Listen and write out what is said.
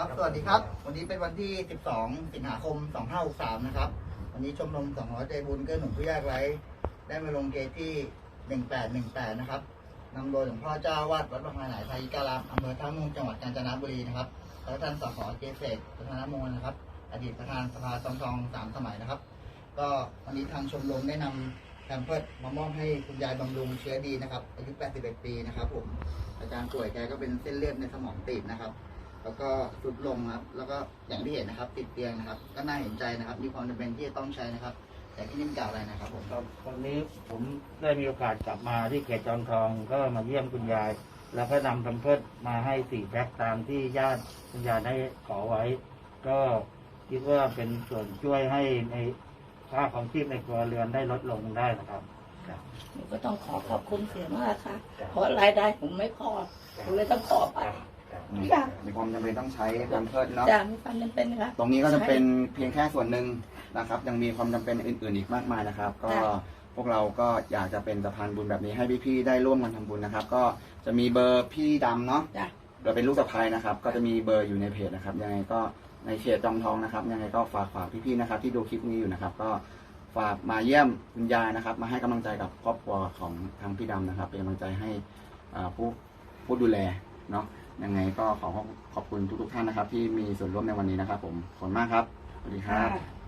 ครับ สวัสดีครับ วันนี้เป็นวันที่ 12 สิงหาคม 2563 นะครับ วันนี้ชมรม 200 ใจบุญเกื้อหนุนผู้ยากไร้ ได้มาลงเกตที่ 1818 นะครับนำโดยหลวงพ่อเจ้าวาดวัดพระพาหนายไทยการามอำเภอท่าม่วงจังหวัดกาญจนบุรีนะครับและท่านสสเจเสกประธานมงคลนะครับ อดีตประธานสภาตองทองสามสมัยนะครับ ก็วันนี้ทางชมรมได้นำแพมเพิร์ดมามอบให้คุณยายบำรุงเชื้อดีนะครับ อายุ 81 ปีนะครับผม อาการย์ป่วยแกก็เป็นเส้นเลือดในสมองตีบนะครับ แล้วก็สุดลงครับ แล้วก็อย่างที่เห็นนะครับ ติดเตียงนะครับ ก็น่าเห็นใจนะครับ มีความจำเป็นที่จะต้องใช้นะครับ แต่ที่นิ่มกล่าวอะไรนะครับผมครับวันนี้ผมได้มีโอกาสกลับมาที่เขตจอมทองก็มาเยี่ยมคุณยาย แล้วก็นำคำเพิดมาให้สี่แพ็คตามที่ญาติคุณยายได้ขอไว้ ก็คิดว่าเป็นส่วนช่วยให้ในค่าของชีพในครัวเรือนได้ลดลงได้นะครับ หนูก็ต้องขอขอบคุณเสียมากค่ะ เพราะรายได้ผมไม่พอหนูเลยต้องขอไป ค่ะมีความจำเป็นต้องใช้แพมเพิร์ดเนาะจะมีความจำเป็นค่ะ ตรงนี้ก็จะเป็นเพียงแค่ส่วนหนึ่งนะครับ ยังมีความจำเป็นอื่น ๆ อีกมากมายนะครับ ก็ค่ะพวกเราก็อยากจะเป็นสะพานบุญแบบนี้ให้พี่ๆได้ร่วมกันทำบุญนะครับ ก็จะมีเบอร์พี่ดำเนาะจ้ะ เราเป็นลูกสะพายนะครับ ก็จะมีเบอร์อยู่ในเพจนะครับ ยังไงก็ในเขตจอมทองนะครับ ยังไงก็ฝากฝากพี่ๆนะครับ ที่ดูคลิปนี้อยู่นะครับ ก็ฝากมาเยี่ยมคุณยายนะครับ มาให้กำลังใจกับครอบครัวของทางพี่ดำนะครับ เป็นกำลังใจให้อ่าผู้ผู้ดูแลเนาะ ยังไงก็ขอขอบคุณทุกๆท่านนะครับ ที่มีส่วนร่วมในวันนี้นะครับ ผมขอบคุณมากครับสวัสดีครับ